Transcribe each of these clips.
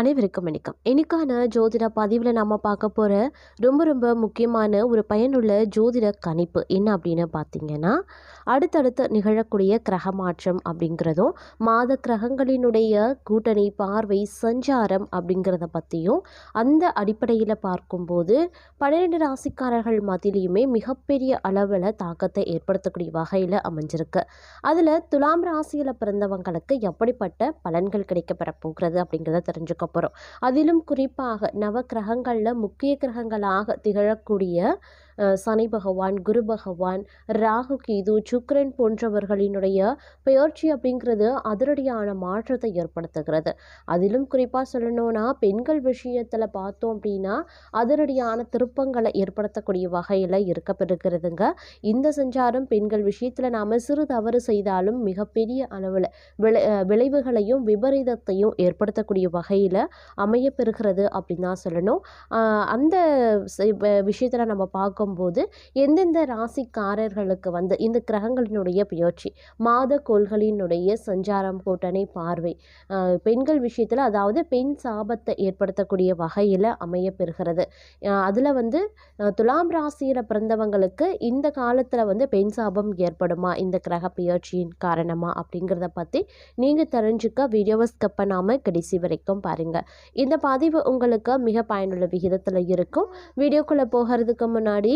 அனைவருக்கும் வணக்கம். இன்னைக்கான ஜோதிட பதிவில் நம்ம பார்க்க போகிற ரொம்ப ரொம்ப முக்கியமான ஒரு பயனுள்ள ஜோதிட கணிப்பு என்ன அப்படின்னு பார்த்தீங்கன்னா அடுத்தடுத்து நிகழக்கூடிய கிரக மாற்றம் அப்படிங்கிறதும் மாத கிரகங்களினுடைய கூட்டணி பார்வை சஞ்சாரம் அப்படிங்கிறத பற்றியும் அந்த அடிப்படையில் பார்க்கும்போது பன்னிரெண்டு ராசிக்காரர்கள் மத்தியிலையுமே மிகப்பெரிய அளவில் தாக்கத்தை ஏற்படுத்தக்கூடிய வகையில் அமைஞ்சிருக்கு. அதில் துலாம் ராசியில் பிறந்தவங்களுக்கு எப்படிப்பட்ட பலன்கள் கிடைக்கப்பெற போகிறது அப்படிங்கிறத தெரிஞ்சுக்க போகிறோம் அதிலும் குறிப்பாக நவ கிரகங்களில் முக்கிய கிரகங்களாக திகழக்கூடிய சனி பகவான் குரு பகவான் ராகு கேது சுக்ரன் போன்றவர்களினுடைய பெயர்ச்சி அப்படிங்கிறது அதிரடியான மாற்றத்தை ஏற்படுத்துகிறது. அதிலும் குறிப்பாக சொல்லணும்னா பெண்கள் விஷயத்தில் பார்த்தோம் அப்படின்னா அதிரடியான திருப்பங்களை ஏற்படுத்தக்கூடிய வகையில் இருக்கப்பெறுகிறதுங்க இந்த சஞ்சாரம் பெண்கள் விஷயத்தில் நாம் சிறு தவறு செய்தாலும் மிகப்பெரிய அளவில் விளை விளைவுகளையும் விபரீதத்தையும் ஏற்படுத்தக்கூடிய வகையில் அமையப்பெறுகிறது அப்படின்னு தான் சொல்லணும். அந்த விஷயத்தில் நம்ம பார்க்கும்போது எந்தெந்த ராசிக்காரர்களுக்கு வந்து இந்த கிரகங்களினுடைய பயிற்சி மாத கோள்களினுடைய சஞ்சாரம் கூட்டணி பார்வை பெண்கள் விஷயத்தில் அதாவது பெண் சாபத்தை ஏற்படுத்தக்கூடிய வகையில் அமையப்பெறுகிறது. அதில் வந்து துலாம் ராசியில் பிறந்தவங்களுக்கு இந்த காலத்தில் வந்து பெண் சாபம் ஏற்படுமா? இந்த கிரக பயிற்சியின் காரணமாக அப்படிங்கிறத பற்றி நீங்கள் தெரிஞ்சுக்க வீடியோவை ஸ்கிப் பண்ணாமல் கடைசி வரைக்கும் பாருங்கள் இந்த பதிவு உங்களுக்கு மிக பயனுள்ள விகிதத்தில் இருக்கும். வீடியோக்குள்ளே போகிறதுக்கு முன்னாடி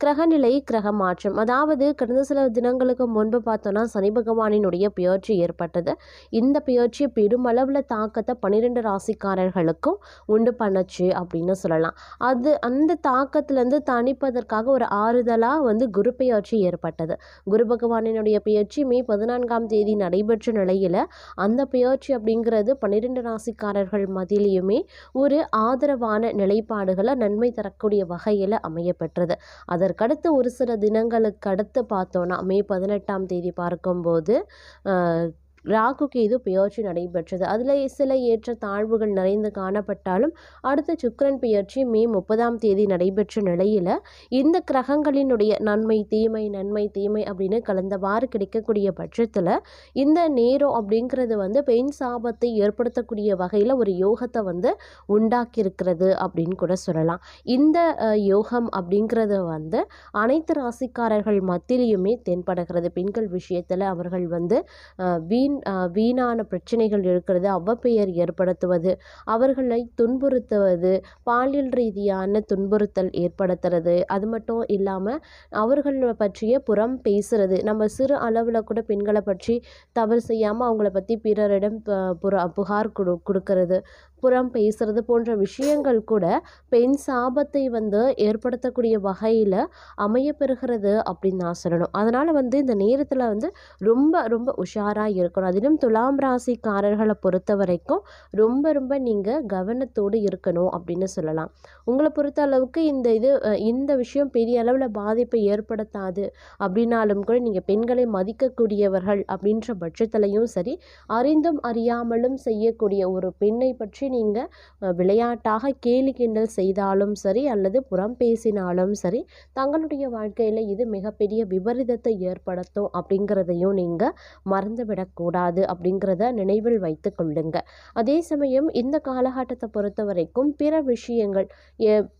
கிரகநிலை கிரக மாற்றம். அதாவது கடந்த சில தினங்களுக்கு முன்பு பார்த்தோன்னா சனி பகவானினுடைய பெயர்ச்சி ஏற்பட்டது. இந்த பெயர்ச்சி பெருமளவில் தாக்கத்தை பன்னிரெண்டு ராசிக்காரர்களுக்கும் உண்டு பண்ணுச்சு அப்படின்னு சொல்லலாம். அது அந்த தாக்கத்திலேருந்து தணிப்பதற்காக ஒரு ஆறுதலாக வந்து குரு பெயர்ச்சி ஏற்பட்டது. குரு பகவானினுடைய பெயர்ச்சி மே பதினான்காம் தேதி நடைபெற்ற நிலையில் அந்த பெயர்ச்சி அப்படிங்கிறது பன்னிரெண்டு ராசிக்காரர்கள் மத்தியிலையுமே ஒரு ஆதரவான நிலைப்பாடுகளை நன்மை தரக்கூடிய வகையில் அமையப்பெற்றது. அதற்கடுத்து ஒரு சில தினங்களுக்கு அடுத்து பார்த்தோன்னா மே பதினெட்டாம் தேதி பார்க்கும்போது ராகு கேது பெயர்ச்சி நடைபெற்றது. அதில் சில ஏற்ற தாழ்வுகள் நிறைந்து காணப்பட்டாலும் அடுத்த சுக்கரன் பெயர்ச்சி மே முப்பதாம் தேதி நடைபெற்ற நிலையில் இந்த கிரகங்களினுடைய நன்மை தீமை நன்மை தீமை அப்படின்னு கலந்தவாறு கிடைக்கக்கூடிய பட்சத்தில் இந்த நேரம் அப்படிங்கிறது வந்து பெண் சாபத்தை ஏற்படுத்தக்கூடிய வகையில் ஒரு யோகத்தை வந்து உண்டாக்கியிருக்கிறது அப்படின்னு கூட சொல்லலாம். இந்த யோகம் அப்படிங்கிறது வந்து அனைத்து ராசிக்காரர்கள் மத்தியிலையுமே தென்படுகிறது. பெண்கள் விஷயத்தில் அவர்கள் வந்து வீண் வீணான பிரச்சனைகள் இருக்கிறது அவப்பெயர் ஏற்படுத்துவது அவர்களை துன்புறுத்துவது பாலியல் ரீதியான துன்புறுத்தல் ஏற்படுத்துறது அது மட்டும் இல்லாமல் அவர்கள் பற்றிய புறம் பேசுறது. நம்ம சிறு அளவில் கூட பெண்களை பற்றி தவறு செய்யாமல் அவங்கள பற்றி பிறரிடம் புகார் கொடு கொடுக்கறது புறம் பேசுறது போன்ற விஷயங்கள் கூட பெண் சாபத்தை வந்து ஏற்படுத்தக்கூடிய வகையில் அமையப்பெறுகிறது அப்படின்னு நான் சொல்லணும். அதனால் வந்து இந்த நேரத்தில் வந்து ரொம்ப ரொம்ப உஷாராக இருக்கணும். அதிலும் துலாம் ராசிக்காரர்களை பொறுத்த வரைக்கும் ரொம்ப ரொம்ப நீங்கள் கவனத்தோடு இருக்கணும் அப்படின்னு சொல்லலாம். உங்களை பொறுத்த அளவுக்கு இந்த இது இந்த விஷயம் பெரிய அளவில் பாதிப்பை ஏற்படுத்தாது அப்படின்னாலும் கூட நீங்கள் பெண்களை மதிக்கக்கூடியவர்கள் அப்படின்ற பட்சத்திலையும் சரி அறிந்தும் அறியாமலும் செய்யக்கூடிய ஒரு பெண்ணை பற்றி நீங்கள் விளையாட்டாக கேலி கிண்டல் செய்தாலும் சரி அல்லது புறம் பேசினாலும் சரி தங்களுடைய வாழ்க்கையில் இது மிகப்பெரிய விபரீதத்தை ஏற்படுத்தும் அப்படிங்கிறதையும் நீங்கள் மறந்துவிடக்கூடாது. கூடாது அப்படிங்கிறத நினைவில் வைத்து கொள்ளுங்க. அதே சமயம் இந்த காலகட்டத்தை பொறுத்த வரைக்கும் பிற விஷயங்கள்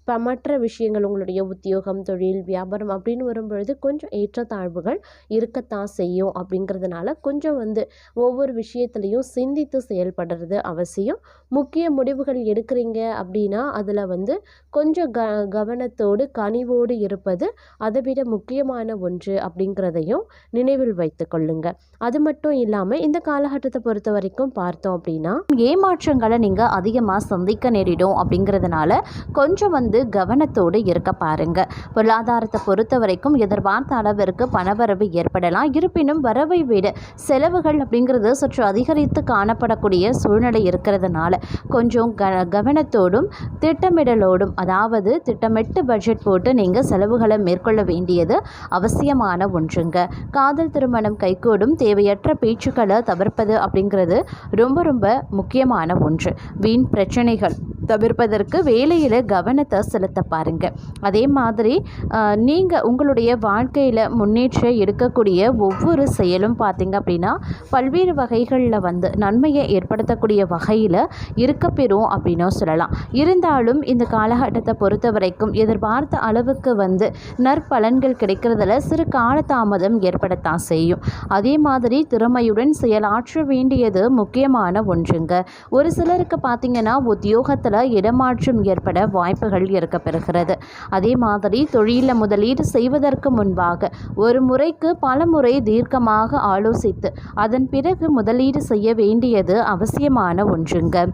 ப- மற்ற விஷயங்கள் உங்களுடைய உத்தியோகம் தொழில் வியாபாரம் அப்படின்னு வரும்பொழுது கொஞ்சம் ஏற்றத்தாழ்வுகள் இருக்கத்தான் செய்யும் அப்படிங்கிறதுனால கொஞ்சம் வந்து ஒவ்வொரு விஷயத்துலையும் சிந்தித்து செயல்படுறது அவசியம். முக்கிய முடிவுகள் எடுக்கிறீங்க அப்படின்னா அதில் வந்து கொஞ்சம் க கவனத்தோடு கனிவோடு இருப்பது அதை விட முக்கியமான ஒன்று அப்படிங்கிறதையும் நினைவில் வைத்து கொள்ளுங்க. அது மட்டும் இல்லாமல் இந்த காலகட்டத்தை பொறுத்த வரைக்கும் பார்த்தோம் அப்படின்னா ஏமாற்றங்களை நீங்கள் அதிகமாக சந்திக்க நேரிடும் அப்படிங்கிறதுனால கொஞ்சம் வந்து கவனத்தோடு இருக்க பாருங்க. பொருளாதாரத்தை பொறுத்த வரைக்கும் எதிர்பார்த்த அளவிற்கு பணவரவு ஏற்படலாம். இருப்பினும் வரவை விட செலவுகள் அப்படிங்கிறது சற்று அதிகரித்து காணப்படக்கூடிய சூழ்நிலை இருக்கிறதுனால கொஞ்சம் க கவனத்தோடும் திட்டமிடலோடும் அதாவது திட்டமிட்டு பட்ஜெட் போட்டு நீங்கள் செலவுகளை மேற்கொள்ள வேண்டியது அவசியமான ஒன்றுங்க. காதல் திருமணம் கைகூடும் தேவையற்ற பேச்சுக்கள் தவிர்ப்பது அப்படிங்கிறது ரொம்ப ரொம்ப முக்கியமான ஒன்று. வீண் பிரச்சனைகள். தவிர்ப்பதற்கு வேலையில் கவனத்தை செலுத்த பாருங்க. அதே மாதிரி நீங்கள் உங்களுடைய வாழ்க்கையில் முன்னேற்ற எடுக்கக்கூடிய ஒவ்வொரு செயலும் பார்த்தீங்க அப்படின்னா பல்வேறு வகைகளில் வந்து நன்மையை ஏற்படுத்தக்கூடிய வகையில் இருக்கப்பெறும் அப்படின்னும் சொல்லலாம். இருந்தாலும் இந்த காலகட்டத்தை பொறுத்த வரைக்கும் எதிர்பார்த்த அளவுக்கு வந்து நற்பலன்கள் கிடைக்கிறதுல சிறு காலதாமதம் ஏற்படத்தான் செய்யும். அதே மாதிரி திறமையுடன் செயலாற்ற வேண்டியது முக்கியமான ஒன்றுங்க. ஒரு சிலருக்கு பார்த்திங்கன்னா உத்தியோகத்தில் இடமாற்றம் ஏற்பட வாய்ப்புகள் இருக்கப்பெறுகிறது. அதே மாதிரி தொழிலில் முதலீடு செய்வதற்கு முன்பாக ஒரு முறைக்கு பல முறை தீர்க்கமாக ஆலோசித்து அதன் பிறகு முதலீடு செய்ய வேண்டியது அவசியமான ஒன்றுங்க.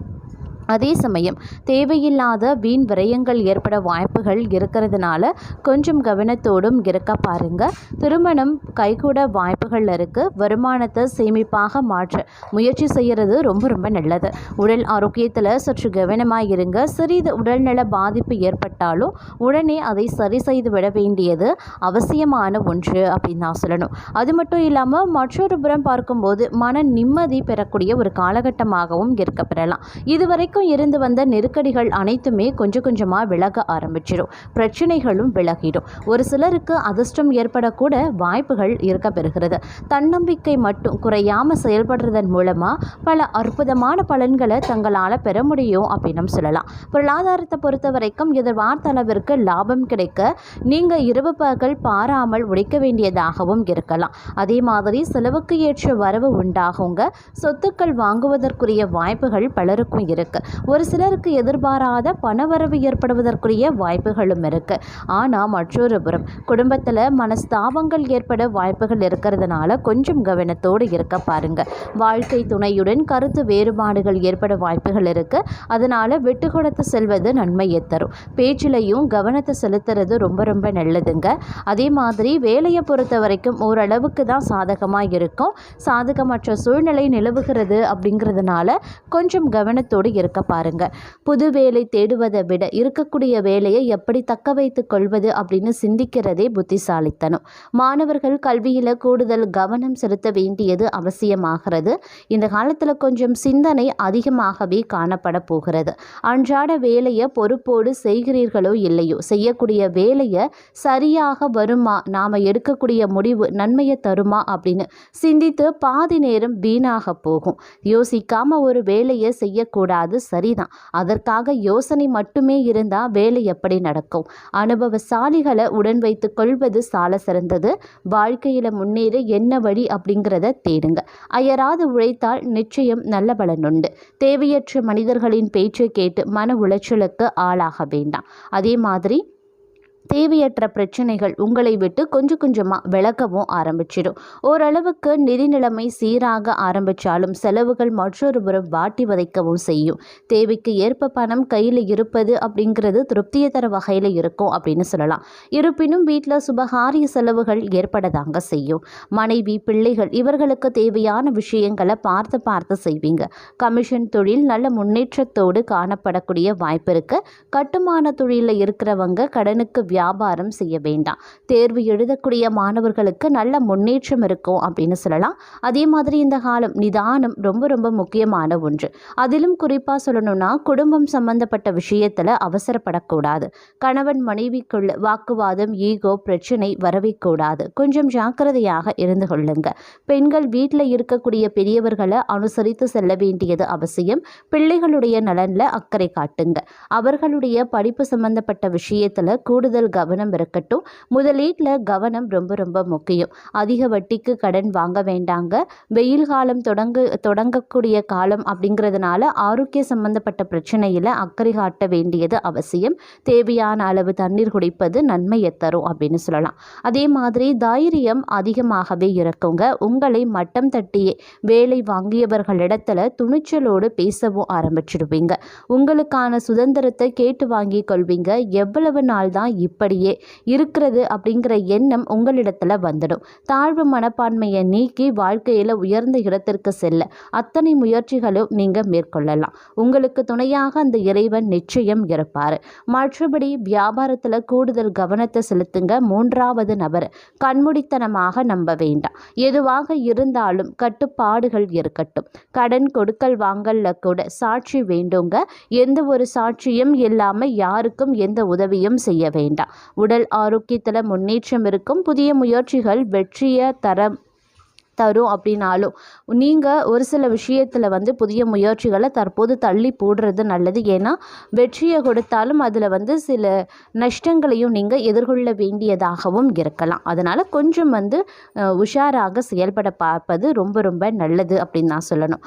அதே சமயம் தேவையில்லாத வீண் விரயங்கள் ஏற்பட வாய்ப்புகள் இருக்கிறதுனால கொஞ்சம் கவனத்தோடும் இருக்க பாருங்க. திருமணம் கைகூட வாய்ப்புகள் இருக்குது வருமானத்தை சேமிப்பாக மாற்ற முயற்சி செய்கிறது ரொம்ப ரொம்ப நல்லது. உடல் ஆரோக்கியத்தில் சற்று கவனமாக இருங்க. சிறிது உடல்நல பாதிப்பு ஏற்பட்டாலும் உடனே அதை சரி செய்து விட வேண்டியது அவசியமான ஒன்று அப்படின்னு நான் சொல்லணும். அது மட்டும் இல்லாமல் மற்றொரு புறம் பார்க்கும்போது மன நிம்மதி பெறக்கூடிய ஒரு காலகட்டமாகவும் இருக்க பெறலாம். இதுவரை வரைக்கும் இருந்து வந்த நெருக்கடிகள் அனைத்துமே கொஞ்சம் கொஞ்சமாக விலக ஆரம்பிச்சிடும். பிரச்சனைகளும் விலகிடும். ஒரு சிலருக்கு அதிர்ஷ்டம் ஏற்படக்கூட வாய்ப்புகள் இருக்க பெறுகிறது. தன்னம்பிக்கை மட்டும் குறையாமல் செயல்படுறதன் மூலமாக பல அற்புதமான பலன்களை தங்களால் பெற முடியும் அப்படின்னு சொல்லலாம். பொருளாதாரத்தை பொறுத்த வரைக்கும் எதிர்பார்த்த அளவிற்கு லாபம் கிடைக்க நீங்கள் இரவு பகல் பாராமல் உடைக்க வேண்டியதாகவும் இருக்கலாம். அதே மாதிரி செலவுக்கு ஏற்ற வரவு உண்டாகுங்க. சொத்துக்கள் வாங்குவதற்குரிய வாய்ப்புகள் பலருக்கும் இருக்கு. ஒரு சிலருக்கு எதிர்பாராத பணவரவு ஏற்படுவதற்குரிய வாய்ப்புகளும் இருக்கு. ஆனால் மற்றொரு புறம் குடும்பத்தில் மனஸ்தாபங்கள் ஏற்பட வாய்ப்புகள் இருக்கிறதுனால கொஞ்சம் கவனத்தோடு இருக்க பாருங்க. வாழ்க்கை துணையுடன் கருத்து வேறுபாடுகள் ஏற்பட வாய்ப்புகள் இருக்கு. அதனால விட்டு கொடுத்து செல்வது நன்மையை தரும். பேச்சிலையும் கவனத்தை செலுத்துறது ரொம்ப ரொம்ப நல்லதுங்க. அதே மாதிரி வேலையை பொறுத்த வரைக்கும் ஓரளவுக்கு தான் சாதகமாக இருக்கும். சாதகமற்ற சூழ்நிலை நிலவுகிறது அப்படிங்கிறதுனால கொஞ்சம் கவனத்தோடு இருக்க பாருங்க. புது வேலை தேடுவதை விட இருக்கக்கூடிய வேலையை எப்படி தக்க வைத்து கொள்வது அப்படின்னு சிந்திக்கிறதே புத்திசாலித்தனம். மாணவர்கள் கல்வியில் கூடுதல் கவனம் செலுத்த வேண்டியது அவசியமாகிறது. இந்த காலத்தில் கொஞ்சம் சிந்தனை அதிகமாகவே காணப்பட போகிறது. அன்றாட வேலையை பொறுப்போடு செய்கிறீர்களோ இல்லையோ? செய்யக்கூடிய வேலையை சரியாக வருமா? நாம் எடுக்கக்கூடிய முடிவு நன்மையை தருமா? அப்படின்னு சிந்தித்து பாதி நேரம் வீணாக போகும். யோசிக்காம ஒரு வேலையை செய்யக்கூடாது. சரிதான். அதற்காக யோசனை மட்டுமே இருந்தால் வேலை எப்படி நடக்கும்? அனுபவசாலிகளை உடன் வைத்து கொள்வது சால சிறந்தது. வாழ்க்கையில் முன்னேற என்ன வழி அப்படிங்கிறத தேடுங்க. அயராது உழைத்தால் நிச்சயம் நல்ல பலன் உண்டு. தேவையற்ற மனிதர்களின் பேச்சை கேட்டு மன உளைச்சலுக்கு ஆளாக வேண்டாம். அதே மாதிரி தேவையற்ற பிரச்சனைகள் உங்களை விட்டு கொஞ்சம் கொஞ்சமாக விளக்கவும் ஆரம்பிச்சிடும். ஓரளவுக்கு நிதி நிலைமை சீராக ஆரம்பித்தாலும் செலவுகள் மற்றொரு புறம் வாட்டி வதைக்கவும் செய்யும். தேவைக்கு ஏற்ப பணம் கையில் இருப்பது அப்படிங்கிறது திருப்தியை தர வகையில் இருக்கும் அப்படின்னு சொல்லலாம். இருப்பினும் வீட்டில் சுபகாரிய செலவுகள் ஏற்படதாங்க செய்யும். மனைவி பிள்ளைகள் இவர்களுக்கு தேவையான விஷயங்களை பார்த்து பார்த்து செய்வீங்க. கமிஷன் தொழில் நல்ல முன்னேற்றத்தோடு காணப்படக்கூடிய வாய்ப்பு இருக்கு. கட்டுமான தொழிலில் இருக்கிறவங்க கடனுக்கு வியாபாரம் செய்ய வேண்டாம். தேர்வு எழுதக்கூடிய மாணவர்களுக்கு நல்ல முன்னேற்றம் இருக்கும் அப்படின்னு சொல்லலாம். அதே மாதிரி இந்த காலம் நிதானம் ரொம்ப ரொம்ப முக்கியமான ஒன்று. அதிலும் குறிப்பாக சொல்லணும்னா குடும்பம் சம்பந்தப்பட்ட விஷயத்தில் அவசரப்படக்கூடாது. கணவன் மனைவிக்குள்ள வாக்குவாதம் ஈகோ பிரச்சனை வரவேக்கூடாது கொஞ்சம் ஜாக்கிரதையாக இருந்து கொள்ளுங்க. பெண்கள் வீட்டில் இருக்கக்கூடிய பெரியவர்களை அனுசரித்து செல்ல வேண்டியது அவசியம். பிள்ளைகளுடைய நலனில் அக்கறை காட்டுங்க. அவர்களுடைய படிப்பு சம்பந்தப்பட்ட விஷயத்தில் கூடுதல் கவனம் இருக்கட்டும் முதலீட்டில் கவனம் ரொம்ப ரொம்ப முக்கியம். அதிக வட்டிக்கு கடன் வாங்க வேண்டாங்க. வெயில் காலம் தொடங்கு தொடங்கக்கூடிய காலம் அப்படிங்கிறதுனால ஆரோக்கிய சம்பந்தப்பட்ட பிரச்சனையில் அக்கறை காட்ட வேண்டியது அவசியம். தேவையான அளவு தண்ணீர் குடிப்பது நன்மையை தரும் அப்படின்னு சொல்லலாம். அதே மாதிரி தைரியம் அதிகமாகவே இருக்குங்க உங்களை மட்டம் தட்டியே வேலை வாங்கியவர்களிடத்துல துணிச்சலோடு பேசவும் ஆரம்பிச்சிடுவீங்க. உங்களுக்கான சுதந்திரத்தை கேட்டு வாங்கி கொள்வீங்க. எவ்வளவு நாள் தான் இப்படியே இருக்கிறது அப்படிங்கிற எண்ணம் உங்களிடத்தில் வந்துடும். தாழ்வு மனப்பான்மையை நீக்கி வாழ்க்கையில் உயர்ந்த இடத்திற்கு செல்ல அத்தனை முயற்சிகளும் நீங்கள் மேற்கொள்ளலாம். உங்களுக்கு துணையாக அந்த இறைவன் நிச்சயம் இருப்பார். மற்றபடி வியாபாரத்தில் கூடுதல் கவனத்தை செலுத்துங்க. மூன்றாவது நபர் கண்மூடித்தனமாக நம்ப வேண்டாம். எதுவாக இருந்தாலும் கட்டுப்பாடுகள் இருக்கட்டும். கடன் கொடுக்கல் வாங்கல்ல கூட சாட்சி வேண்டுங்க. எந்த ஒரு சாட்சியும் இல்லாமல் யாருக்கும் எந்த உதவியும் செய்ய வேண்டாம். உடல் ஆரோக்கியத்தில் முன்னேற்றம் இருக்கும். புதிய முயற்சிகள் வெற்றியை தர தரும் அப்படின்னாலும் நீங்கள் ஒரு சில விஷயத்தில் வந்து புதிய முயற்சிகளை தற்போது தள்ளி போடுறது நல்லது. ஏன்னா வெற்றியை கொடுத்தாலும் அதில் வந்து சில நஷ்டங்களையும் நீங்கள் எதிர்கொள்ள வேண்டியதாகவும் இருக்கலாம். அதனால் கொஞ்சம் வந்து உஷாராக செயல்பட பார்ப்பது ரொம்ப ரொம்ப நல்லது அப்படின்னு நான் சொல்லணும்.